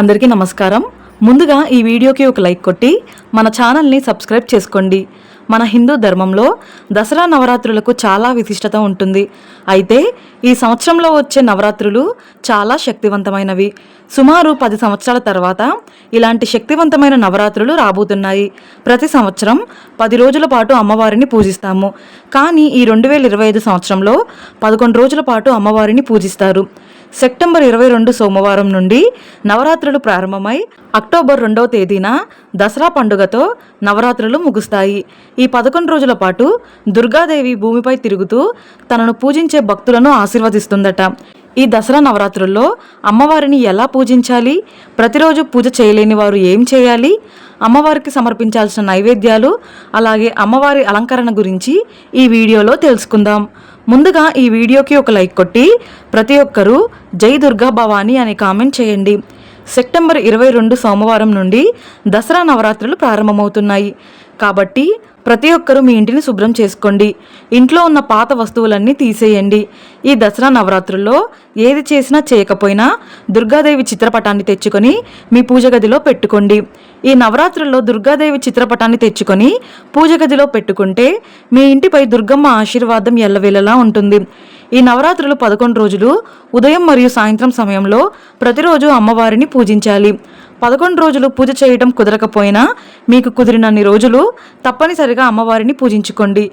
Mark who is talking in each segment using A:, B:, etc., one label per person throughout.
A: అందరికీ నమస్కారం. ముందుగా ఈ వీడియోకి ఒక లైక్ కొట్టి మన ఛానల్ని సబ్స్క్రైబ్ చేసుకోండి. మన హిందూ ధర్మంలో దసరా నవరాత్రులకు చాలా విశిష్టత ఉంటుంది. అయితే ఈ సంవత్సరంలో వచ్చే నవరాత్రులు చాలా శక్తివంతమైనవి. సుమారు పది సంవత్సరాల తర్వాత ఇలాంటి శక్తివంతమైన నవరాత్రులు రాబోతున్నాయి. ప్రతి సంవత్సరం పది రోజుల పాటు అమ్మవారిని పూజిస్తాము. కానీ ఈ రెండు వేల ఇరవై ఐదు సంవత్సరంలో పదకొండు రోజుల పాటు అమ్మవారిని పూజిస్తారు. సెప్టెంబర్ ఇరవై రెండు సోమవారం నుండి నవరాత్రులు ప్రారంభమై అక్టోబర్ రెండవ తేదీన దసరా పండుగతో నవరాత్రులు ముగుస్తాయి. ఈ పదకొండు రోజుల పాటు దుర్గాదేవి భూమిపై తిరుగుతూ తనను పూజించే భక్తులను ఆశీర్వదిస్తుందట. ఈ దసరా నవరాత్రుల్లో అమ్మవారిని ఎలా పూజించాలి? ప్రతిరోజు పూజ చేయలేని వారు ఏం చేయాలి? అమ్మవారికి సమర్పించాల్సిన నైవేద్యాలు అలాగే అమ్మవారి అలంకరణ గురించి ఈ వీడియోలో తెలుసుకుందాం. ముందుగా ఈ వీడియోకి ఒక లైక్ కొట్టి ప్రతి ఒక్కరూ జై దుర్గా భవానీ అని కామెంట్ చేయండి. సెప్టెంబర్ ఇరవై రెండు సోమవారం నుండి దసరా నవరాత్రులు ప్రారంభమవుతున్నాయి. కాబట్టి ప్రతి ఒక్కరూ మీ ఇంటిని శుభ్రం చేసుకోండి. ఇంట్లో ఉన్న పాత వస్తువులన్నీ తీసేయండి. ఈ దసరా నవరాత్రుల్లో ఏది చేసినా చేయకపోయినా దుర్గాదేవి చిత్రపటాన్ని తెచ్చుకొని మీ పూజ గదిలో పెట్టుకోండి. ఈ నవరాత్రుల్లో దుర్గాదేవి చిత్రపటాన్ని తెచ్చుకొని పూజ గదిలో పెట్టుకుంటే మీ ఇంటిపై దుర్గమ్మ ఆశీర్వాదం ఎల్లవేళలా ఉంటుంది. ఈ నవరాత్రులు పదకొండు రోజులు ఉదయం మరియు సాయంత్రం సమయంలో ప్రతిరోజు అమ్మవారిని పూజించాలి. పదకొండు రోజులు పూజ చేయడం కుదరకపోయినా మీకు కుదిరినన్ని రోజులు తప్పనిసరిగా అమ్మవారిని పూజించుకోండి.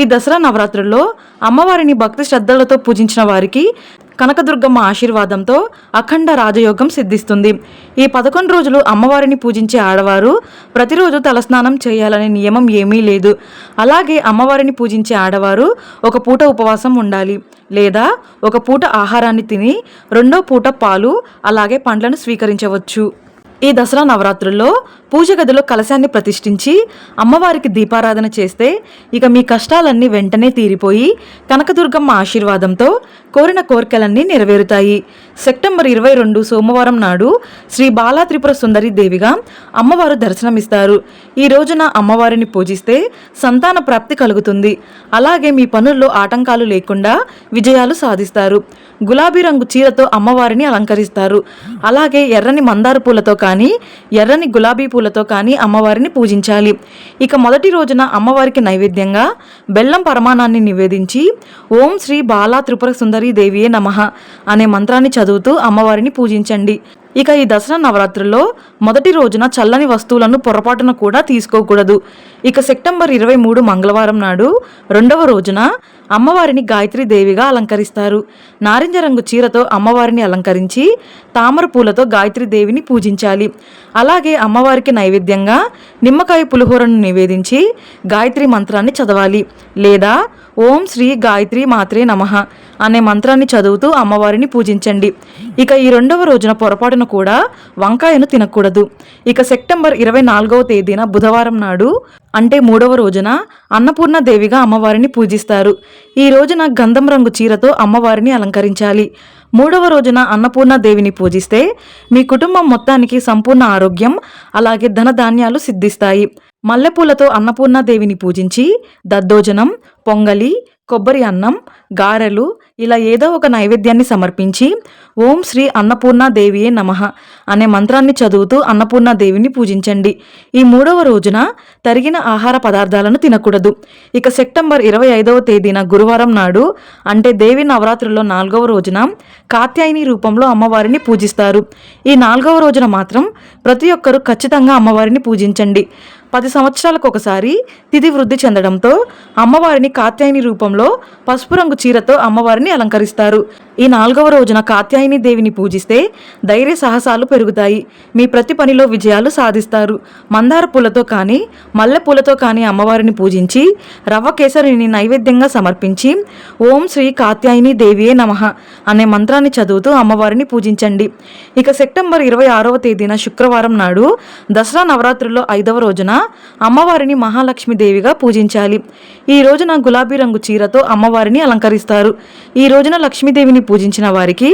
A: ఈ దసరా నవరాత్రుల్లో అమ్మవారిని భక్తి శ్రద్ధలతో పూజించిన వారికి కనకదుర్గమ్మ ఆశీర్వాదంతో అఖండ రాజయోగం సిద్ధిస్తుంది. ఈ పదకొండు రోజులు అమ్మవారిని పూజించే ఆడవారు ప్రతిరోజు తలస్నానం చేయాలనే నియమం ఏమీ లేదు. అలాగే అమ్మవారిని పూజించే ఆడవారు ఒక పూట ఉపవాసం ఉండాలి. లేదా ఒక పూట ఆహారాన్ని తిని రెండో పూట పాలు అలాగే పండ్లను స్వీకరించవచ్చు. ఈ దసరా నవరాత్రుల్లో పూజ గదిలో కలశాన్ని ప్రతిష్ఠించి అమ్మవారికి దీపారాధన చేస్తే ఇక మీ కష్టాలన్నీ వెంటనే తీరిపోయి కనకదుర్గమ్మ ఆశీర్వాదంతో కోరిన కోరికలన్నీ నెరవేరుతాయి. సెప్టెంబర్ ఇరవై రెండు సోమవారం నాడు శ్రీ బాలా త్రిపుర సుందరి దేవిగా అమ్మవారు దర్శనమిస్తారు. ఈ రోజున అమ్మవారిని పూజిస్తే సంతాన ప్రాప్తి కలుగుతుంది. అలాగే మీ పనుల్లో ఆటంకాలు లేకుండా విజయాలు సాధిస్తారు. గులాబీ రంగు చీరతో అమ్మవారిని అలంకరిస్తారు. అలాగే ఎర్రని మందార పూలతో కానీ ఎర్రని గులాబీ పూలతో కానీ అమ్మవారిని పూజించాలి. ఇక మొదటి రోజున అమ్మవారికి నైవేద్యంగా బెల్లం పరమాణాన్ని నివేదించి ఓం శ్రీ బాలా త్రిపుర సుందరి దేవియే నమః అనే మంత్రాన్ని చదువుతూ అమ్మవారిని పూజించండి. ఇక ఈ దసరా నవరాత్రుల్లో మొదటి రోజున చల్లని వస్తువులను పొరపాటున కూడా తీసుకోకూడదు. ఇక సెప్టెంబర్ ఇరవై మూడు మంగళవారం నాడు రెండవ రోజున అమ్మవారిని గాయత్రి దేవిగా అలంకరిస్తారు. నారింజ రంగు చీరతో అమ్మవారిని అలంకరించి తామర పూలతో గాయత్రి దేవిని పూజించాలి. అలాగే అమ్మవారికి నైవేద్యంగా నిమ్మకాయ పులిహోరను నివేదించి గాయత్రి మంత్రాన్ని చదవాలి. లేదా ఓం శ్రీ గాయత్రి మాత్రే నమః. అనే మంత్రాన్ని చదువుతూ అమ్మవారిని పూజించండి. ఇక ఈ రెండవ రోజున పొరపాటున కూడా వంకాయను తినకూడదు. ఇక సెప్టెంబర్ ఇరవై నాలుగవ తేదీన బుధవారం నాడు అంటే మూడవ రోజున అన్నపూర్ణ దేవిగా అమ్మవారిని పూజిస్తారు. ఈ రోజున గంధం రంగు చీరతో అమ్మవారిని అలంకరించాలి. మూడవ రోజున అన్నపూర్ణ దేవిని పూజిస్తే మీ కుటుంబం మొత్తానికి సంపూర్ణ ఆరోగ్యం అలాగే ధనధాన్యాలు సిద్ధిస్తాయి. మల్లెపూలతో అన్నపూర్ణ దేవిని పూజించి దద్దోజనం పొంగలి కొబ్బరి అన్నం గారెలు ఇలా ఏదో ఒక నైవేద్యాన్ని సమర్పించి ఓం శ్రీ అన్నపూర్ణాదేవియే నమః అనే మంత్రాన్ని చదువుతూ అన్నపూర్ణ దేవిని పూజించండి. ఈ మూడవ రోజున తరిగిన ఆహార పదార్థాలను తినకూడదు. ఇక సెప్టెంబర్ ఇరవై ఐదవ తేదీన గురువారం నాడు అంటే దేవి నవరాత్రుల్లో నాలుగవ రోజున కాత్యాయని రూపంలో అమ్మవారిని పూజిస్తారు. ఈ నాలుగవ రోజున మాత్రం ప్రతి ఒక్కరూ ఖచ్చితంగా అమ్మవారిని పూజించండి. పది సంవత్సరాలకు ఒకసారి తిథి వృద్ధి చెందడంతో అమ్మవారిని కాత్యాయని రూపంలో పసుపు రంగు చీరతో అమ్మవారిని అలంకరిస్తారు. ఈ నాలుగవ రోజున కాత్యాయని దేవిని పూజిస్తే ధైర్య సాహసాలు పెరుగుతాయి. మీ ప్రతి పనిలో విజయాలు సాధిస్తారు. మందార పూలతో కానీ మల్లె పూలతో కానీ అమ్మవారిని పూజించి రవ్వ కేసరిని నైవేద్యంగా సమర్పించి ఓం శ్రీ కాత్యాయని దేవియే నమః అనే మంత్రాన్ని చదువుతూ అమ్మవారిని పూజించండి. ఇక సెప్టెంబర్ ఇరవై ఆరవ తేదీన శుక్రవారం నాడు దసరా నవరాత్రుల్లో ఐదవ రోజున అమ్మవారిని మహాలక్ష్మి దేవిగా పూజించాలి. ఈ రోజున గులాబీ రంగు చీరతో అమ్మవారిని అలంకరిస్తారు. ఈ రోజున లక్ష్మీదేవిని పూజించిన వారికి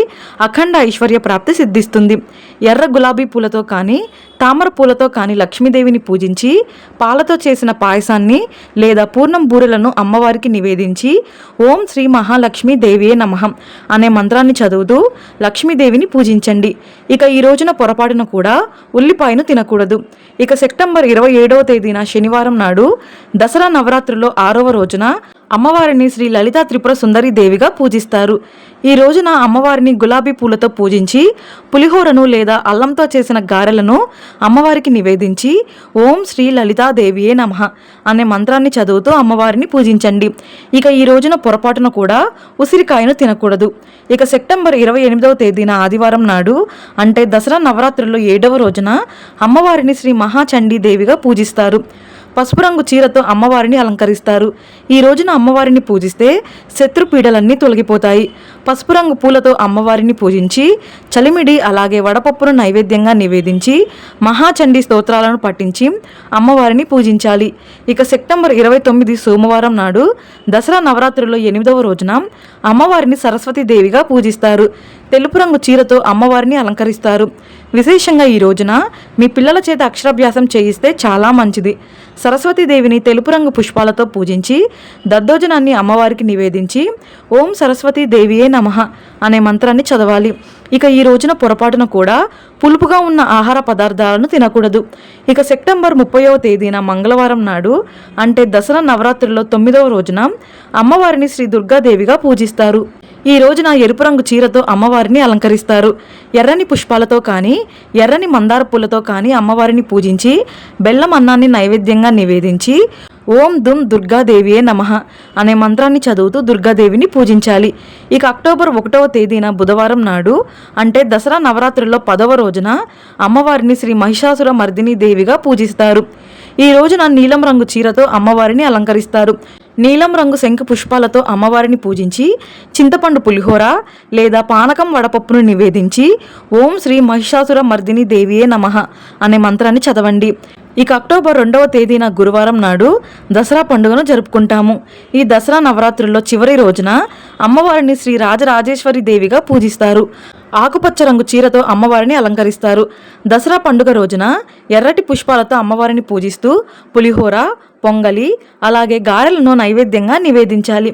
A: అఖండ ఐశ్వర్య ప్రాప్తి సిద్ధిస్తుంది. ఎర్ర గులాబీ పూలతో కానీ తామర పూలతో కానీ లక్ష్మీదేవిని పూజించి పాలతో చేసిన పాయసాన్ని లేదా పూర్ణం బూరెలను అమ్మవారికి నివేదించి ఓం శ్రీ మహాలక్ష్మీదేవియే నమః అనే మంత్రాన్ని చదువుతూ లక్ష్మీదేవిని పూజించండి. ఇక ఈ రోజున పొరపాటున కూడా ఉల్లిపాయను తినకూడదు. ఇక సెప్టెంబర్ ఇరవై ఏడవ తేదీన శనివారం నాడు దసరా నవరాత్రులో ఆరవ రోజున అమ్మవారిని శ్రీ లలితా త్రిపుర సుందరి దేవిగా పూజిస్తారు. ఈ రోజున అమ్మవారిని గులాబీ పూలతో పూజించి పులిహోరను లేదా అల్లంతో చేసిన గారెలను అమ్మవారికి నివేదించి ఓం శ్రీ లలితాదేవియే నమః అనే మంత్రాన్ని చదువుతూ అమ్మవారిని పూజించండి. ఇక ఈ రోజున పొరపాటున కూడా ఉసిరికాయను తినకూడదు. ఇక సెప్టెంబర్ ఇరవై ఎనిమిదవ తేదీన ఆదివారం నాడు అంటే దసరా నవరాత్రుల్లో ఏడవ రోజున అమ్మవారిని శ్రీ మహాచండీ దేవిగా పూజిస్తారు. పసుపు రంగు చీరతో అమ్మవారిని అలంకరిస్తారు. ఈ రోజున అమ్మవారిని పూజిస్తే శత్రుపీడలన్నీ తొలగిపోతాయి. పసుపు రంగు పూలతో అమ్మవారిని పూజించి చలిమిడి అలాగే వడపప్పును నైవేద్యంగా నివేదించి మహాచండీ స్తోత్రాలను పఠించి అమ్మవారిని పూజించాలి. ఇక సెప్టెంబర్ ఇరవై తొమ్మిది సోమవారం నాడు దసరా నవరాత్రుల్లో ఎనిమిదవ రోజున అమ్మవారిని సరస్వతీదేవిగా పూజిస్తారు. తెలుపు రంగు చీరతో అమ్మవారిని అలంకరిస్తారు. విశేషంగా ఈ రోజున మీ పిల్లల చేత అక్షరాభ్యాసం చేయిస్తే చాలా మంచిది. సరస్వతీదేవిని తెలుపు రంగు పుష్పాలతో పూజించి దద్దోజనాన్ని అమ్మవారికి నివేదించి ఓం సరస్వతీదేవియే దేవియే నమః అనే మంత్రాన్ని చదవాలి. ఇక ఈ రోజున పొరపాటున కూడా పులుపుగా ఉన్న ఆహార పదార్థాలను తినకూడదు. ఇక సెప్టెంబర్ ముప్పైవ తేదీన మంగళవారం నాడు అంటే దసరా నవరాత్రిలో తొమ్మిదవ రోజున అమ్మవారిని శ్రీ దుర్గాదేవిగా పూజిస్తారు. ఈ రోజున ఎరుపు రంగు చీరతో అమ్మవారిని అలంకరిస్తారు. ఎర్రని పుష్పాలతో కానీ ఎర్రని మందార పూలతో కానీ అమ్మవారిని పూజించి బెల్లం అన్నాన్ని నైవేద్యంగా నివేదించి ఓం దుమ్ దుర్గాదేవియే నమః అనే మంత్రాన్ని చదువుతూ దుర్గాదేవిని పూజించాలి. ఇక అక్టోబర్ ఒకటవ తేదీన బుధవారం నాడు అంటే దసరా నవరాత్రుల్లో పదవ రోజున అమ్మవారిని శ్రీ మహిషాసుర మర్దిని దేవిగా పూజిస్తారు. ఈ రోజున నీలం రంగు చీరతో అమ్మవారిని అలంకరిస్తారు. నీలం రంగు శంఖ పుష్పాలతో అమ్మవారిని పూజించి చింతపండు పులిహోర లేదా పానకం వడపప్పును నివేదించి ఓం శ్రీ మహిషాసుర మర్దిని దేవియే నమః అనే మంత్రాన్ని చదవండి. ఇక అక్టోబర్ రెండవ తేదీన గురువారం నాడు దసరా పండుగను జరుపుకుంటాము. ఈ దసరా నవరాత్రుల్లో చివరి రోజున అమ్మవారిని శ్రీ రాజరాజేశ్వరి దేవిగా పూజిస్తారు. ఆకుపచ్చ రంగు చీరతో అమ్మవారిని అలంకరిస్తారు. దసరా పండుగ రోజున ఎర్రటి పుష్పాలతో అమ్మవారిని పూజిస్తూ పులిహోర పొంగలి అలాగే గారెలను నైవేద్యంగా నివేదించాలి.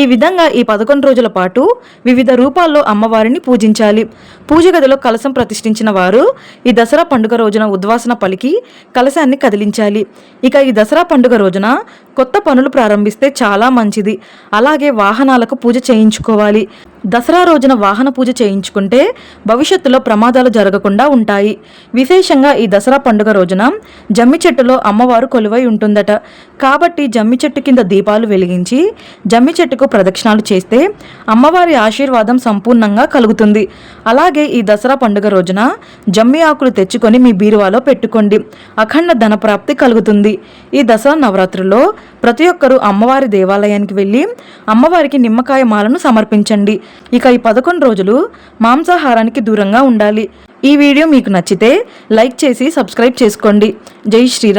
A: ఈ విధంగా ఈ పదకొండు రోజుల పాటు వివిధ రూపాల్లో అమ్మవారిని పూజించాలి. పూజ గదిలో కలశం ప్రతిష్ఠించిన వారు ఈ దసరా పండుగ రోజున ఉద్వాసన పలికి కలశాన్ని కదిలించాలి. ఇక ఈ దసరా పండుగ రోజున కొత్త పనులు ప్రారంభిస్తే చాలా మంచిది. అలాగే వాహనాలకు పూజ చేయించుకోవాలి. దసరా రోజున వాహన పూజ చేయించుకుంటే భవిష్యత్తులో ప్రమాదాలు జరగకుండా ఉంటాయి. విశేషంగా ఈ దసరా పండుగ రోజున జమ్మి చెట్టులో అమ్మవారు కొలువై ఉంటుందట. కాబట్టి జమ్మి చెట్టు కింద దీపాలు వెలిగించి జమ్మి చెట్టుకు ప్రదక్షిణాలు చేస్తే అమ్మవారి ఆశీర్వాదం సంపూర్ణంగా కలుగుతుంది. అలాగే ఈ దసరా పండుగ రోజున జమ్మి ఆకులు తెచ్చుకొని మీ బీరువాలో పెట్టుకోండి. అఖండ ధనప్రాప్తి కలుగుతుంది. ఈ దసరా నవరాత్రుల్లో ప్రతి ఒక్కరూ అమ్మవారి దేవాలయానికి వెళ్ళి అమ్మవారికి నిమ్మకాయ మాలను సమర్పించండి. ఇక ఈ పదకొండు రోజులు మాంసాహారానికి దూరంగా ఉండాలి. ఈ వీడియో మీకు నచ్చితే లైక్ చేసి సబ్స్క్రైబ్ చేసుకోండి. జై శ్రీరామ్.